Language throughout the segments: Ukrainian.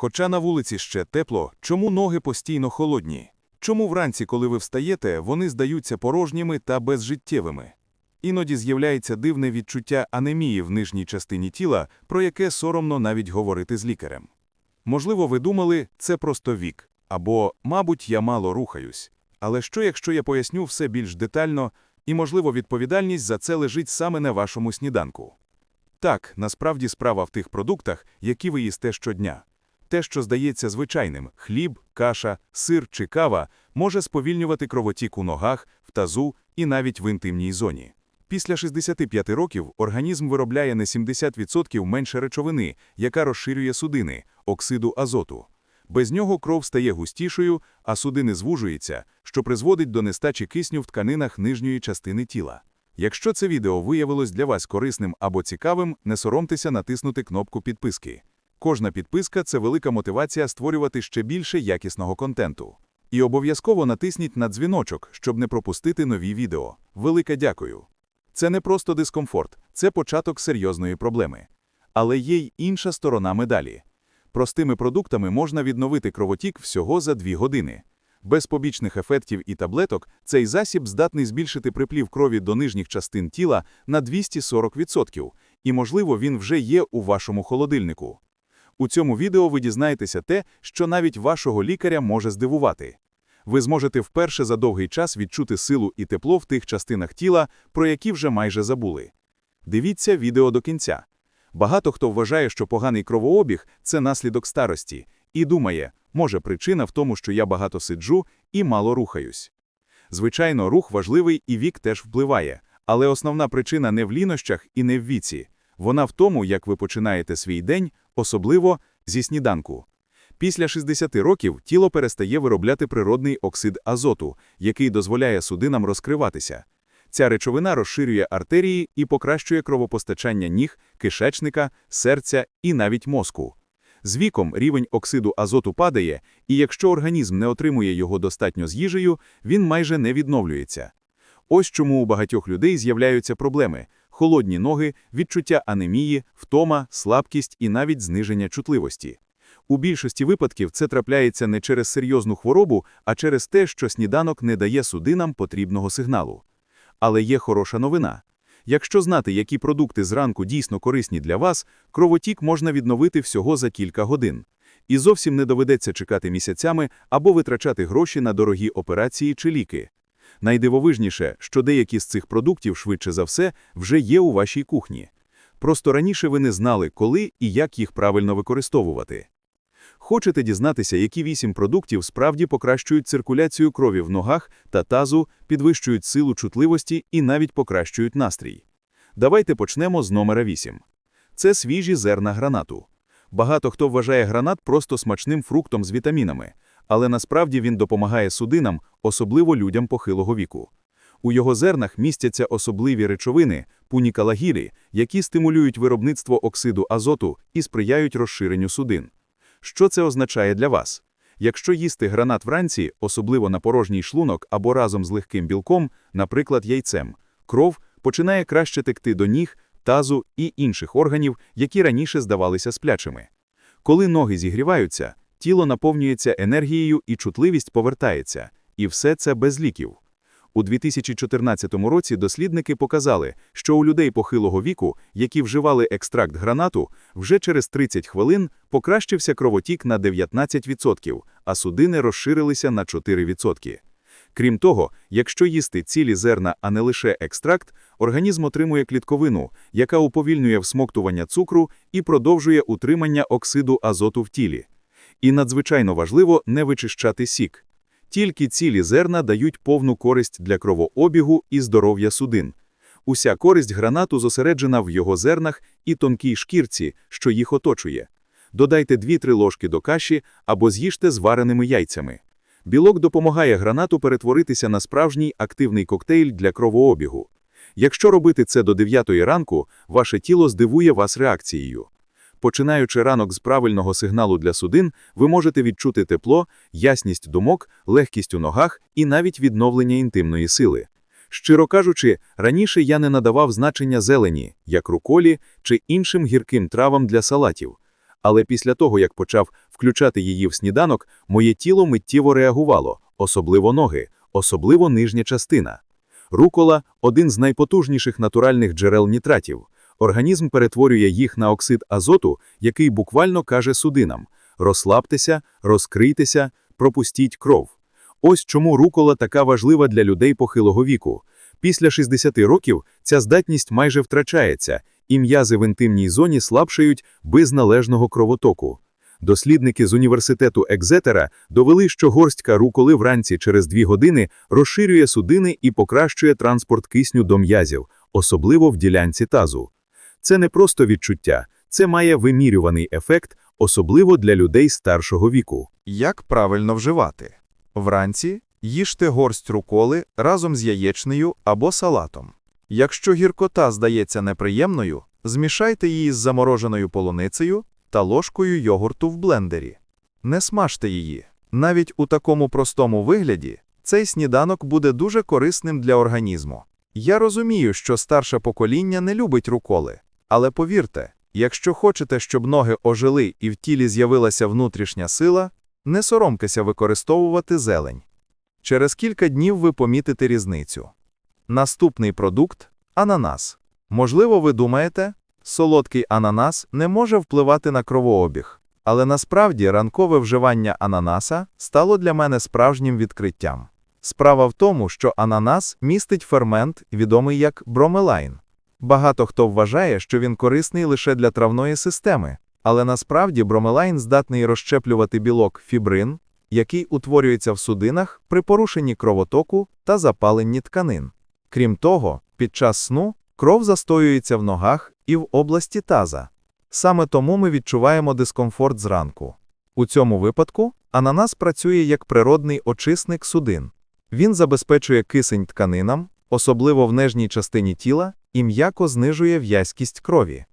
Хоча на вулиці ще тепло, чому ноги постійно холодні? Чому вранці, коли ви встаєте, вони здаються порожніми та безжиттєвими? Іноді з'являється дивне відчуття анемії в нижній частині тіла, про яке соромно навіть говорити з лікарем. Можливо, ви думали, це просто вік, або, мабуть, я мало рухаюсь. Але що, якщо я поясню все більш детально, і, можливо, відповідальність за це лежить саме на вашому сніданку? Так, насправді справа в тих продуктах, які ви їсте щодня. Те, що здається звичайним – хліб, каша, сир чи кава – може сповільнювати кровотік у ногах, в тазу і навіть в інтимній зоні. Після 65 років організм виробляє на 70% менше речовини, яка розширює судини – оксиду азоту. Без нього кров стає густішою, а судини звужуються, що призводить до нестачі кисню в тканинах нижньої частини тіла. Якщо це відео виявилось для вас корисним або цікавим, не соромтеся натиснути кнопку підписки. Кожна підписка – це велика мотивація створювати ще більше якісного контенту. І обов'язково натисніть на дзвіночок, щоб не пропустити нові відео. Велике дякую. Це не просто дискомфорт, це початок серйозної проблеми. Але є й інша сторона медалі. Простими продуктами можна відновити кровотік всього за 2 години. Без побічних ефектів і таблеток цей засіб здатний збільшити приплів крові до нижніх частин тіла на 240%, і, можливо, він вже є у вашому холодильнику. У цьому відео ви дізнаєтеся те, що навіть вашого лікаря може здивувати. Ви зможете вперше за довгий час відчути силу і тепло в тих частинах тіла, про які вже майже забули. Дивіться відео до кінця. Багато хто вважає, що поганий кровообіг – це наслідок старості, і думає, може причина в тому, що я багато сиджу і мало рухаюсь. Звичайно, рух важливий і вік теж впливає, але основна причина не в лінощах і не в віці. Вона в тому, як ви починаєте свій день, особливо зі сніданку. Після 60 років тіло перестає виробляти природний оксид азоту, який дозволяє судинам розкриватися. Ця речовина розширює артерії і покращує кровопостачання ніг, кишечника, серця і навіть мозку. З віком рівень оксиду азоту падає, і якщо організм не отримує його достатньо з їжею, він майже не відновлюється. Ось чому у багатьох людей з'являються проблеми – холодні ноги, відчуття анемії, втома, слабкість і навіть зниження чутливості. У більшості випадків це трапляється не через серйозну хворобу, а через те, що сніданок не дає судинам потрібного сигналу. Але є хороша новина. Якщо знати, які продукти зранку дійсно корисні для вас, кровотік можна відновити всього за кілька годин. І зовсім не доведеться чекати місяцями або витрачати гроші на дорогі операції чи ліки. Найдивовижніше, що деякі з цих продуктів, швидше за все, вже є у вашій кухні. Просто раніше ви не знали, коли і як їх правильно використовувати. Хочете дізнатися, які вісім продуктів справді покращують циркуляцію крові в ногах та тазу, підвищують силу чутливості і навіть покращують настрій? Давайте почнемо з номера 8. Це свіжі зерна гранату. Багато хто вважає гранат просто смачним фруктом з вітамінами, але насправді він допомагає судинам, особливо людям похилого віку. У його зернах містяться особливі речовини, пунікалагірі, які стимулюють виробництво оксиду азоту і сприяють розширенню судин. Що це означає для вас? Якщо їсти гранат вранці, особливо на порожній шлунок або разом з легким білком, наприклад, яйцем, кров починає краще текти до ніг, тазу і інших органів, які раніше здавалися сплячими. Коли ноги зігріваються, тіло наповнюється енергією і чутливість повертається, і все це без ліків. У 2014 році дослідники показали, що у людей похилого віку, які вживали екстракт гранату, вже через 30 хвилин покращився кровотік на 19%, а судини розширилися на 4%. Крім того, якщо їсти цілі зерна, а не лише екстракт, організм отримує клітковину, яка уповільнює всмоктування цукру і продовжує утримання оксиду азоту в тілі. І надзвичайно важливо не вичищати сік. Тільки цілі зерна дають повну користь для кровообігу і здоров'я судин. Уся користь гранату зосереджена в його зернах і тонкій шкірці, що їх оточує. Додайте 2-3 ложки до каші або з'їжте з вареними яйцями. Білок допомагає гранату перетворитися на справжній активний коктейль для кровообігу. Якщо робити це до 9 ранку, ваше тіло здивує вас реакцією. Починаючи ранок з правильного сигналу для судин, ви можете відчути тепло, ясність думок, легкість у ногах і навіть відновлення інтимної сили. Щиро кажучи, раніше я не надавав значення зелені, як руколі чи іншим гірким травам для салатів. Але після того, як почав включати її в сніданок, моє тіло миттєво реагувало, особливо ноги, особливо нижня частина. Рукола – один з найпотужніших натуральних джерел нітратів. Організм перетворює їх на оксид азоту, який буквально каже судинам «розслабтеся, розкрийтеся, пропустіть кров». Ось чому рукола така важлива для людей похилого віку. Після 60 років ця здатність майже втрачається, і м'язи в інтимній зоні слабшають без належного кровотоку. Дослідники з університету Екзетера довели, що горстка руколи вранці через 2 години розширює судини і покращує транспорт кисню до м'язів, особливо в ділянці тазу. Це не просто відчуття, це має вимірюваний ефект, особливо для людей старшого віку. Як правильно вживати? Вранці їжте горсть руколи разом з яєчнею або салатом. Якщо гіркота здається неприємною, змішайте її з замороженою полуницею та ложкою йогурту в блендері. Не смажте її. Навіть у такому простому вигляді цей сніданок буде дуже корисним для організму. Я розумію, що старше покоління не любить руколи, але повірте, якщо хочете, щоб ноги ожили і в тілі з'явилася внутрішня сила, не соромтеся використовувати зелень. Через кілька днів ви помітите різницю. Наступний продукт ананас. Можливо, ви думаєте, солодкий ананас не може впливати на кровообіг, але насправді ранкове вживання ананаса стало для мене справжнім відкриттям. Справа в тому, що ананас містить фермент, відомий як бромелайн. Багато хто вважає, що він корисний лише для травної системи, але насправді бромелайн здатний розщеплювати білок фібрин, який утворюється в судинах при порушенні кровотоку та запаленні тканин. Крім того, під час сну кров застоюється в ногах і в області таза. Саме тому ми відчуваємо дискомфорт зранку. У цьому випадку ананас працює як природний очисник судин. Він забезпечує кисень тканинам, особливо в нижній частині тіла, і м'яко знижує в'язкість крові.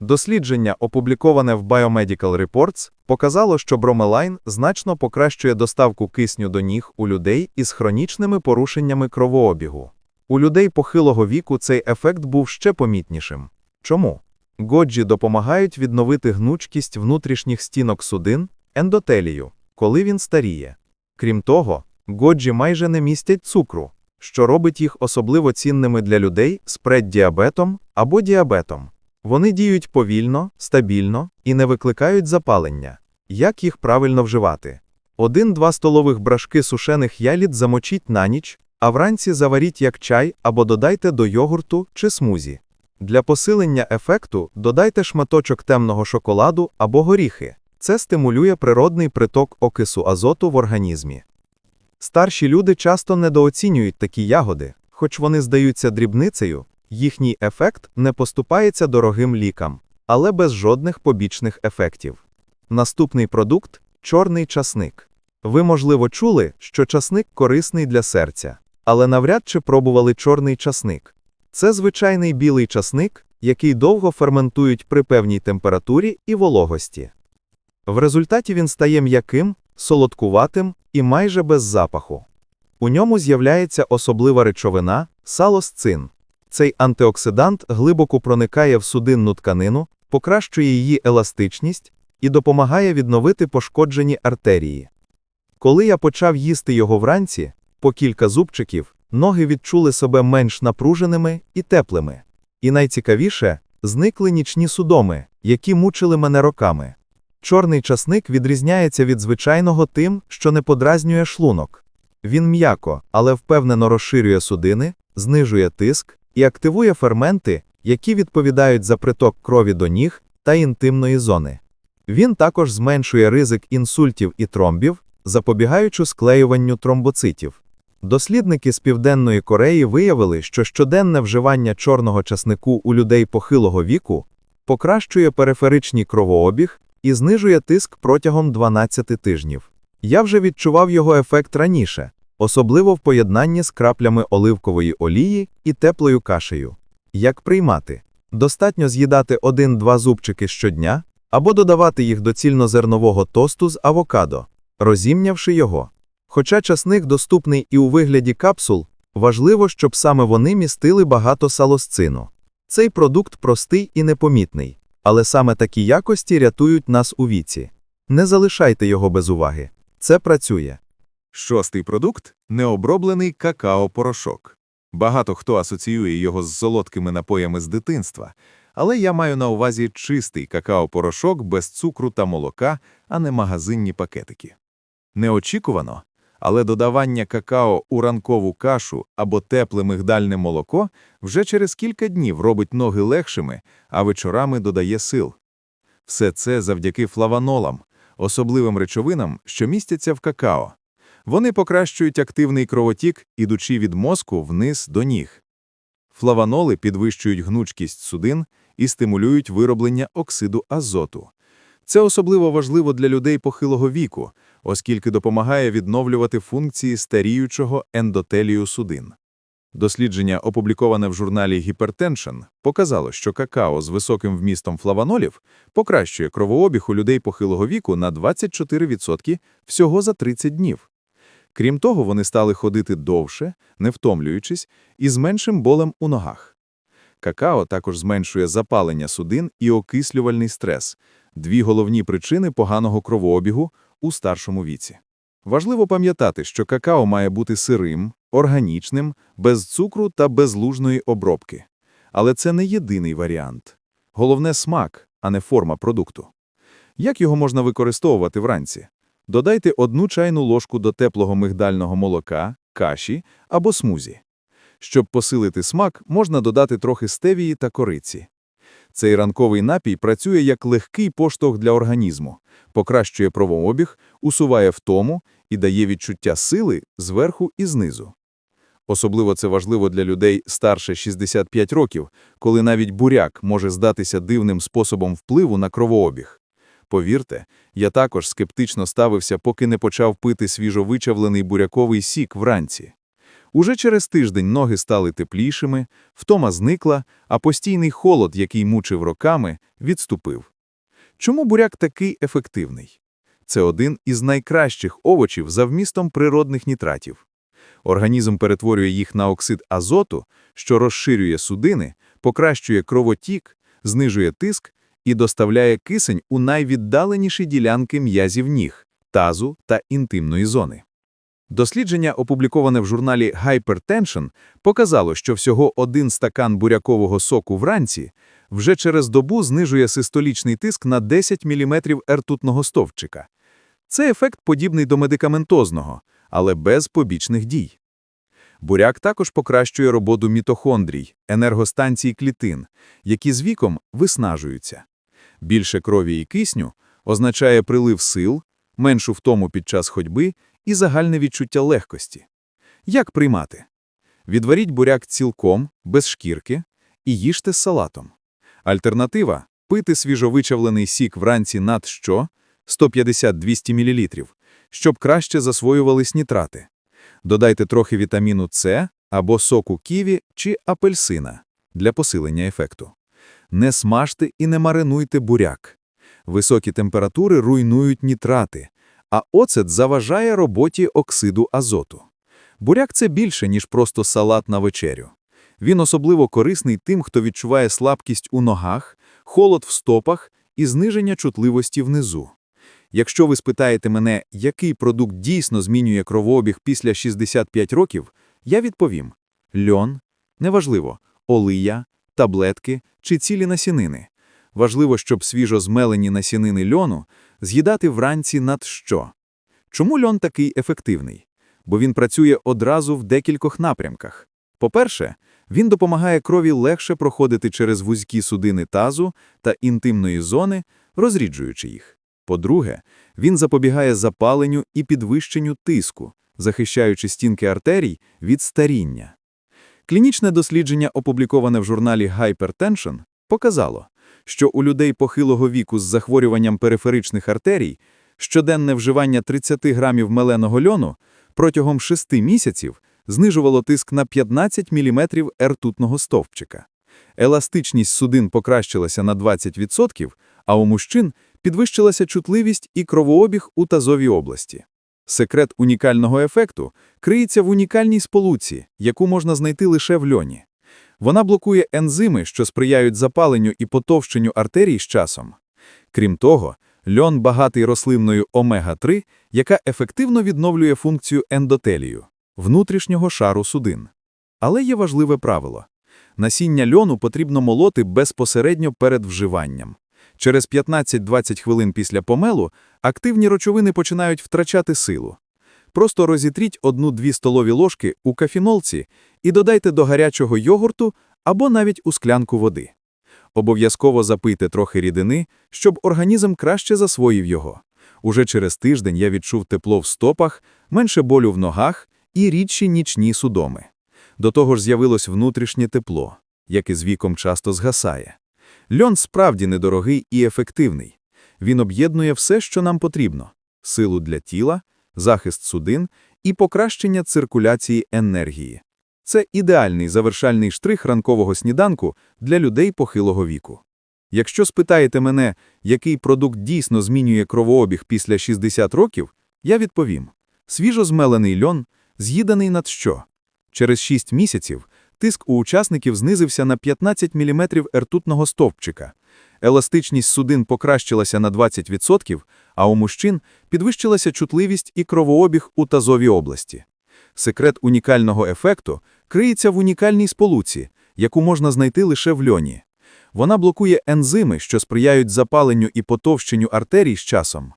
Дослідження, опубліковане в Biomedical Reports, показало, що бромелайн значно покращує доставку кисню до ніг у людей із хронічними порушеннями кровообігу. У людей похилого віку цей ефект був ще помітнішим. Чому? Годжі допомагають відновити гнучкість внутрішніх стінок судин, ендотелію, коли він старіє. Крім того, годжі майже не містять цукру, що робить їх особливо цінними для людей з преддіабетом або діабетом. Вони діють повільно, стабільно і не викликають запалення. Як їх правильно вживати? Один-два столових брашки сушених яліт замочіть на ніч, а вранці заваріть як чай або додайте до йогурту чи смузі. Для посилення ефекту додайте шматочок темного шоколаду або горіхи. Це стимулює природний приток окису азоту в організмі. Старші люди часто недооцінюють такі ягоди, хоч вони здаються дрібницею, їхній ефект не поступається дорогим лікам, але без жодних побічних ефектів. Наступний продукт чорний часник. Ви, можливо, чули, що часник корисний для серця, але навряд чи пробували чорний часник. Це звичайний білий часник, який довго ферментують при певній температурі і вологості. В результаті він стає м'яким, солодкуватим і майже без запаху. У ньому з'являється особлива речовина салосцин. Цей антиоксидант глибоко проникає в судинну тканину, покращує її еластичність і допомагає відновити пошкоджені артерії. Коли я почав їсти його вранці, по кілька зубчиків, ноги відчули себе менш напруженими і теплими. І найцікавіше, зникли нічні судоми, які мучили мене роками. Чорний часник відрізняється від звичайного тим, що не подразнює шлунок. Він м'яко, але впевнено розширює судини, знижує тиск і активує ферменти, які відповідають за приток крові до ніг та інтимної зони. Він також зменшує ризик інсультів і тромбів, запобігаючи склеюванню тромбоцитів. Дослідники з Південної Кореї виявили, що щоденне вживання чорного часнику у людей похилого віку покращує периферичний кровообіг і знижує тиск протягом 12 тижнів. Я вже відчував його ефект раніше, особливо в поєднанні з краплями оливкової олії і теплою кашею. Як приймати? Достатньо з'їдати 1-2 зубчики щодня або додавати їх до цільнозернового тосту з авокадо, розімнявши його. Хоча часник доступний і у вигляді капсул, важливо, щоб саме вони містили багато салосцину. Цей продукт простий і непомітний, Але саме такі якості рятують нас у віці. Не залишайте його без уваги. Це працює. Шостий продукт – необроблений какао-порошок. Багато хто асоціює його з солодкими напоями з дитинства, але я маю на увазі чистий какао-порошок без цукру та молока, а не магазинні пакетики. Неочікувано, але додавання какао у ранкову кашу або тепле мигдальне молоко вже через кілька днів робить ноги легшими, а вечорами додає сил. Все це завдяки флаванолам, особливим речовинам, що містяться в какао. Вони покращують активний кровотік, ідучи від мозку вниз до ніг. Флаваноли підвищують гнучкість судин і стимулюють вироблення оксиду азоту. Це особливо важливо для людей похилого віку, оскільки допомагає відновлювати функції старіючого ендотелію судин. Дослідження, опубліковане в журналі Hypertension, показало, що какао з високим вмістом флаванолів покращує кровообіг у людей похилого віку на 24% всього за 30 днів. Крім того, вони стали ходити довше, не втомлюючись, і з меншим болем у ногах. Какао також зменшує запалення судин і окислювальний стрес – дві головні причини поганого кровообігу у старшому віці. Важливо пам'ятати, що какао має бути сирим, органічним, без цукру та без лужної обробки. Але це не єдиний варіант. Головне – смак, а не форма продукту. Як його можна використовувати вранці? Додайте одну чайну ложку до теплого мигдального молока, каші або смузі. Щоб посилити смак, можна додати трохи стевії та кориці. Цей ранковий напій працює як легкий поштовх для організму, покращує кровообіг, усуває втому і дає відчуття сили зверху і знизу. Особливо це важливо для людей старше 65 років, коли навіть буряк може здатися дивним способом впливу на кровообіг. Повірте, я також скептично ставився, поки не почав пити свіжовичавлений буряковий сік вранці. Уже через тиждень ноги стали теплішими, втома зникла, а постійний холод, який мучив роками, відступив. Чому буряк такий ефективний? Це один із найкращих овочів за вмістом природних нітратів. Організм перетворює їх на оксид азоту, що розширює судини, покращує кровотік, знижує тиск і доставляє кисень у найвіддаленіші ділянки м'язів ніг, тазу та інтимної зони. Дослідження, опубліковане в журналі Hypertension, показало, що всього один стакан бурякового соку вранці вже через добу знижує систолічний тиск на 10 мм ртутного стовпчика. Це ефект подібний до медикаментозного, але без побічних дій. Буряк також покращує роботу мітохондрій, енергостанцій клітин, які з віком виснажуються. Більше крові і кисню означає прилив сил, меншу втому під час ходьби і загальне відчуття легкості. Як приймати? Відваріть буряк цілком, без шкірки, і їжте з салатом. Альтернатива – пити свіжовичавлений сік вранці над що? 150-200 мл, щоб краще засвоювались нітрати. Додайте трохи вітаміну С або соку ківі чи апельсина для посилення ефекту. Не смажте і не маринуйте буряк. Високі температури руйнують нітрати, а оцет заважає роботі оксиду азоту. Буряк – це більше, ніж просто салат на вечерю. Він особливо корисний тим, хто відчуває слабкість у ногах, холод в стопах і зниження чутливості внизу. Якщо ви спитаєте мене, який продукт дійсно змінює кровообіг після 65 років, я відповім – льон, неважливо, олия, таблетки чи цілі насінини. Важливо, щоб свіжо змелені насінини льону з'їдати вранці над що. Чому льон такий ефективний? Бо він працює одразу в декількох напрямках. По-перше, він допомагає крові легше проходити через вузькі судини тазу та інтимної зони, розріджуючи їх. По-друге, він запобігає запаленню і підвищенню тиску, захищаючи стінки артерій від старіння. Клінічне дослідження, опубліковане в журналі Hypertension, показало, що у людей похилого віку з захворюванням периферичних артерій щоденне вживання 30 грамів меленого льону протягом 6 місяців знижувало тиск на 15 мм ртутного стовпчика. Еластичність судин покращилася на 20%, а у мужчин підвищилася чутливість і кровообіг у тазовій області. Секрет унікального ефекту криється в унікальній сполуці, яку можна знайти лише в льоні. Вона блокує ензими, що сприяють запаленню і потовщенню артерій з часом. Крім того, льон багатий рослинною омега-3, яка ефективно відновлює функцію ендотелію – внутрішнього шару судин. Але є важливе правило. Насіння льону потрібно молоти безпосередньо перед вживанням. Через 15-20 хвилин після помелу активні речовини починають втрачати силу. Просто розітріть 1-2 столові ложки у кафінолці і додайте до гарячого йогурту або навіть у склянку води. Обов'язково запийте трохи рідини, щоб організм краще засвоїв його. Уже через тиждень я відчув тепло в стопах, менше болю в ногах і рідші нічні судоми. До того ж з'явилось внутрішнє тепло, яке з віком часто згасає. Льон справді недорогий і ефективний. Він об'єднує все, що нам потрібно – силу для тіла, захист судин і покращення циркуляції енергії. Це ідеальний завершальний штрих ранкового сніданку для людей похилого віку. Якщо спитаєте мене, який продукт дійсно змінює кровообіг після 60 років, я відповім – свіжо змелений льон, з'їданий над що? Через 6 місяців тиск у учасників знизився на 15 мм ртутного стовпчика. Еластичність судин покращилася на 20%, а у мужчин підвищилася чутливість і кровообіг у тазовій області. Секрет унікального ефекту криється в унікальній сполуці, яку можна знайти лише в льоні. Вона блокує ензими, що сприяють запаленню і потовщенню артерій з часом.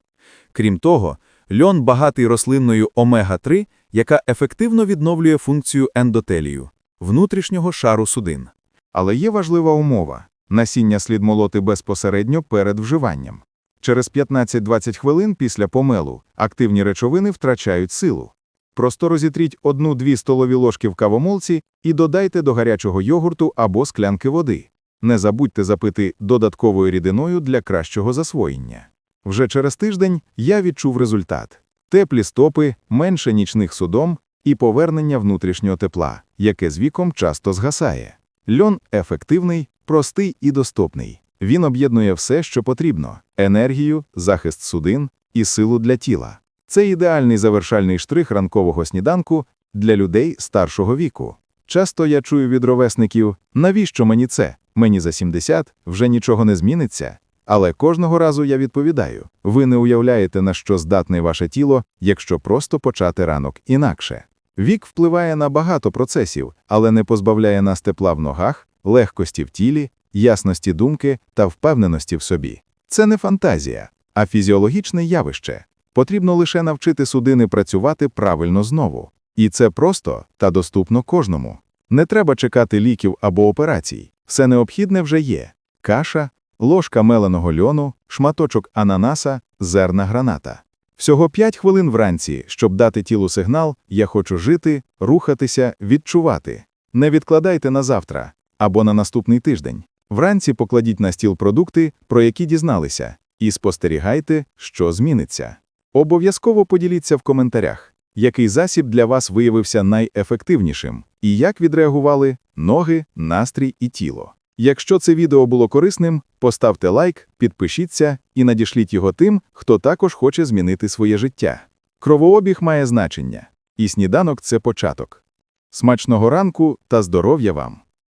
Крім того, льон багатий рослинною омега-3, яка ефективно відновлює функцію ендотелію – внутрішнього шару судин. Але є важлива умова. Насіння слід молоти безпосередньо перед вживанням. Через 15-20 хвилин після помелу активні речовини втрачають силу. Просто розітріть 1-2 столові ложки в кавомолці і додайте до гарячого йогурту або склянки води. Не забудьте запити додатковою рідиною для кращого засвоєння. Вже через тиждень я відчув результат. Теплі стопи, менше нічних судом і повернення внутрішнього тепла, яке з віком часто згасає. Льон ефективний, простий і доступний. Він об'єднує все, що потрібно: енергію, захист судин і силу для тіла. Це ідеальний завершальний штрих ранкового сніданку для людей старшого віку. Часто я чую від ровесників, навіщо мені це? Мені за 70, вже нічого не зміниться. Але кожного разу я відповідаю: ви не уявляєте, на що здатне ваше тіло, якщо просто почати ранок інакше. Вік впливає на багато процесів, але не позбавляє нас тепла в ногах, легкості в тілі, ясності думки та впевненості в собі. Це не фантазія, а фізіологічне явище. Потрібно лише навчити судини працювати правильно знову. І це просто та доступно кожному. Не треба чекати ліків або операцій. Все необхідне вже є: каша, ложка меленого льону, шматочок ананаса, зерна граната. Всього 5 хвилин вранці, щоб дати тілу сигнал «Я хочу жити, рухатися, відчувати». Не відкладайте на завтра або на наступний тиждень. Вранці покладіть на стіл продукти, про які дізналися, і спостерігайте, що зміниться. Обов'язково поділіться в коментарях, який засіб для вас виявився найефективнішим, і як відреагували ноги, настрій і тіло. Якщо це відео було корисним, поставте лайк, підпишіться і надішліть його тим, хто також хоче змінити своє життя. Кровообіг має значення, і сніданок це початок. Смачного ранку та здоров'я вам!